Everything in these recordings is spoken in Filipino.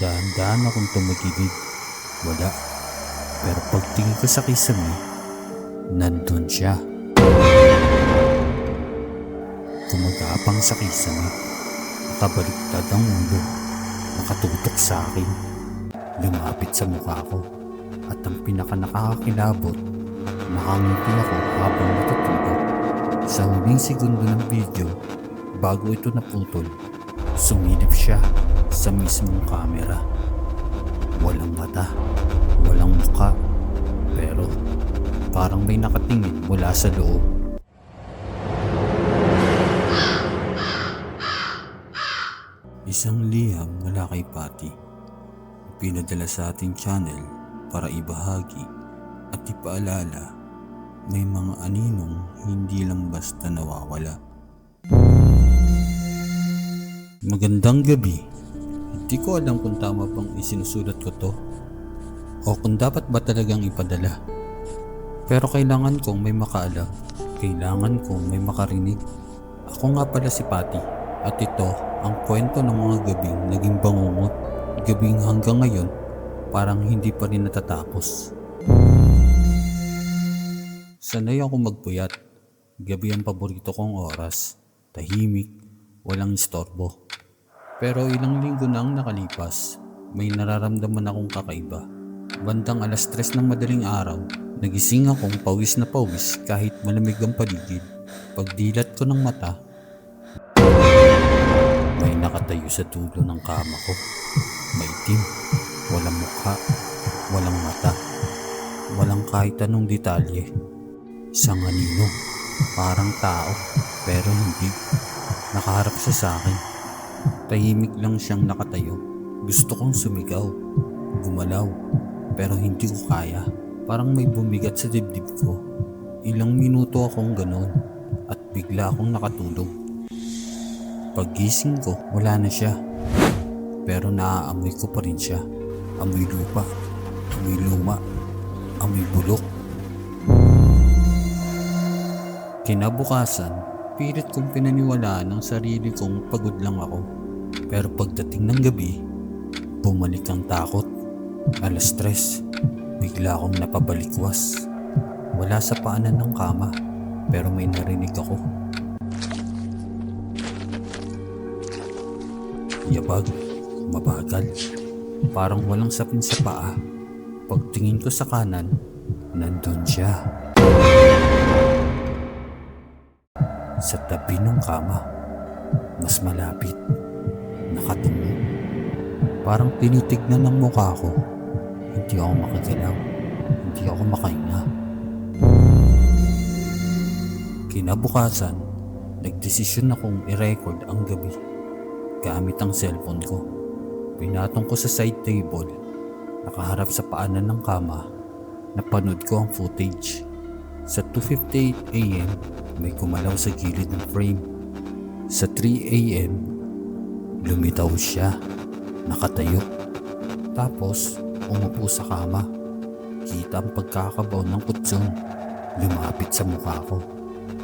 Dahan-dahan akong tumagilid. Wala. Pero pagtingin ko sa kisame, nandun siya. Gumagapang sa kisame. Nakabaliktad ang ulo. Nakatutok sa akin. Lumapit sa mukha ko. At ang pinaka nakakakilabot, nakangiti ako habang natutulog. Sa huling segundo ng video, bago ito naputol, sumilip siya sa mismong kamera. Walang mata, walang muka, pero parang may nakatingin mula sa loob. Isang liham mula kay Patty. Pinadala sa ating channel para ibahagi at ipaalala may mga aninong hindi lang basta nawawala. Magandang gabi. Hindi ko alam kung tama bang isinusulat ko to o kung dapat ba talagang ipadala. Pero kailangan kong may makaalam. Kailangan kong may makarinig. Ako nga pala si Patty at ito ang kwento ng mga gabing naging bangungot. Gabing hanggang ngayon parang hindi pa rin natatapos. Sanay ako magpuyat. Gabi ang paborito kong oras. Tahimik, walang istorbo. Pero ilang linggo na ang nakalipas, may nararamdaman akong kakaiba. Bandang alas tres ng madaling araw, nagising akong pawis na pawis kahit malamig ang paligid. Pagdilat ko ng mata, may nakatayo sa dulo ng kama ko. Maitim, walang mukha, walang mata, walang kahit anong detalye. Isang anino, parang tao, pero hindi. Nakaharap siya sa akin. Tahimik lang siyang nakatayo. Gusto kong sumigaw, gumalaw, pero hindi ko kaya. Parang may bumigat sa dibdib ko. Ilang minuto akong ganon at bigla akong nakatulog. Paggising ko, wala na siya. Pero naaamoy ko pa rin siya. Amoy lupa, amoy luma, amoy bulok. Kinabukasan, pilit kong pinaniwalaan ang sarili kong pagod lang ako. Pero pagdating ng gabi, bumalik ang takot. Alas tres, bigla akong napabalikwas. Wala sa paanan ng kama, pero may narinig ako. Yabag, mabagal, parang walang sapin sa paa. Pagtingin ko sa kanan, nandun siya. Sa tabi ng kama, mas malapit, nakatungo. Parang tinitignan ng mukha ko. Hindi ako makagalaw, hindi ako makahinga. Kinabukasan, nagdesisyon akong i-record ang gabi gamit ang cellphone ko. Pinatong ko sa side table, nakaharap sa paanan ng kama, napanood ko ang footage. Sa 2.58 am, may kumalaw sa gilid ng frame. Sa 3 am, lumitaw siya, nakatayo. Tapos, umupo sa kama. Kita ang pagkakabaw ng kutsyon, lumapit sa mukha ko.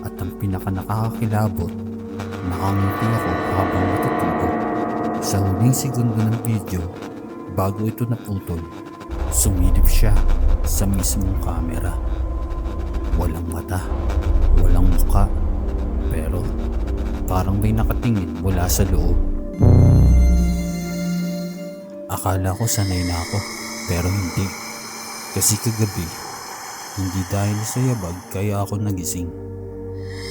At ang pinaka nakakakilabot, nakangiti ako habang natutulog. Sa huling segundo ng video, bago ito naputol, sumilip siya sa mismong kamera. Walang mata, walang muka, pero parang may nakatingin mula sa loob. Akala ko sanay na ako, pero hindi. Kasi kagabi, hindi dahil sa yabag kaya ako nagising.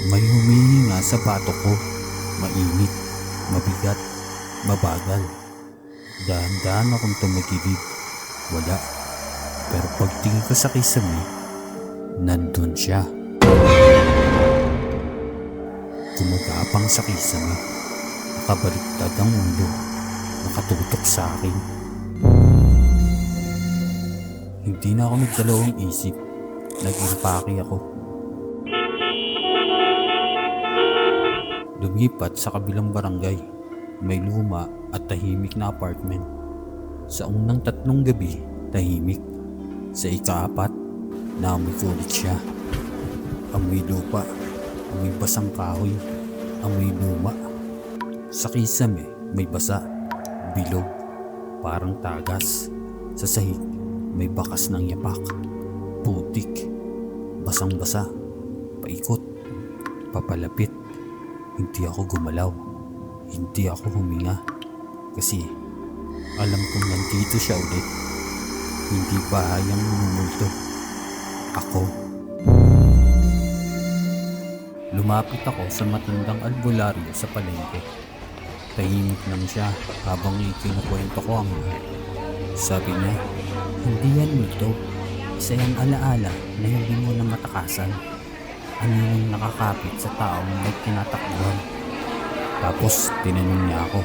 May humihinga sa bato ko, mainit, mabigat, mabagal. Dahan-dahan akong tumagilid. Wala. Pero pagtingin ko sa kisame, nandun siya. Gumagapang sa kisame. Nakabaliktad ang ulo. Nakatutok sa akin. Hindi na ako nagdalawang isip. Nag-impake ako. Lumipat sa kabilang barangay. May luma at tahimik na apartment. Sa unang tatlong gabi, tahimik. Sa ikaapat, naamoy ko ulit siya. Amoy lupa, amoy basang kahoy, amoy luma. Sa kisame, may basa, bilog, Parang tagas. Sa sahig, may bakas ng yapak. Putik. Basang-basa. Paikot. Papalapit. Hindi ako gumalaw. Hindi ako huminga. Kasi alam kong nandito siya ulit. Hindi bahayang mumulto. Ako. Lumapit ako sa matandang albularyo sa palengke. Tahimik lang siya habang ikinukwento ko ang. Sabi niya, hindi yan multo. Isa yan alaala na hindi mo na matakasan. Ano yung nakakapit sa taong may tinatakbuhan? Tapos tinanong niya ako,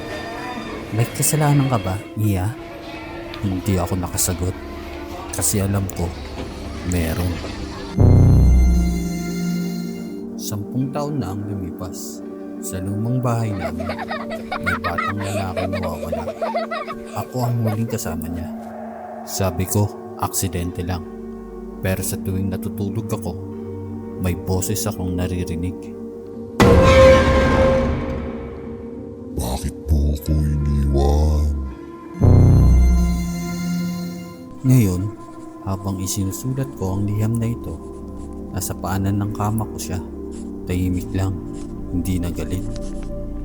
may kasalanan ka ba, Iya? Hindi ako nakasagot. Kasi alam ko, meron. Sampung taon na ang lumipas. Sa lumang bahay namin, may batang lalaki nawawala. Ako ang huling kasama niya. Sabi ko, aksidente lang. Pero sa tuwing natutulog ako, may boses akong naririnig. Bakit po ako iniwan? Ngayon, habang isinusulat ko ang liham na ito, nasa paanan ng kama ko siya. Tahimik lang, hindi nagalit.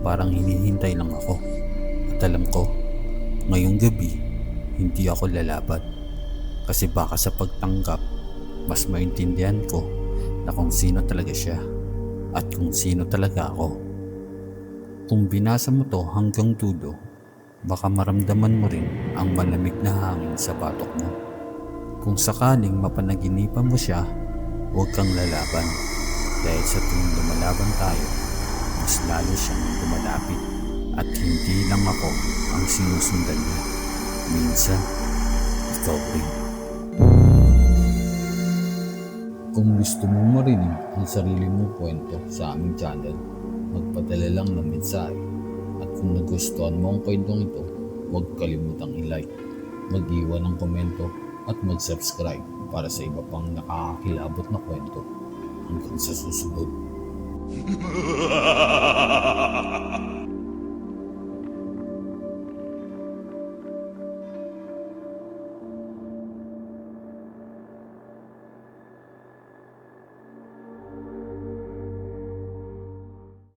Parang hinihintay lang ako. At alam ko, ngayong gabi, hindi ako lalaban. Kasi baka sa pagtanggap, mas maintindihan ko na kung sino talaga siya at kung sino talaga ako. Kung binasa mo to hanggang dulo, baka maramdaman mo rin ang malamig na hangin sa batok mo. Kung sakaling mapanaginipan mo siya, huwag kang lalaban. Dahil sa tuwing lumalaban tayo, mas lalo siyang lumalapit. At hindi lang ako ang sinusundan niya. Minsan, ikaw rin. Kung gusto mong marinig ang sarili mong kwento sa aming channel, magpadala lang ng mensahe. At kung nagustuhan mo ang kwentong ito, huwag kalimutang i-like, mag-iwan ng komento at mag-subscribe para sa iba pang nakakakilabot na kwento. Hanggang sa susunod.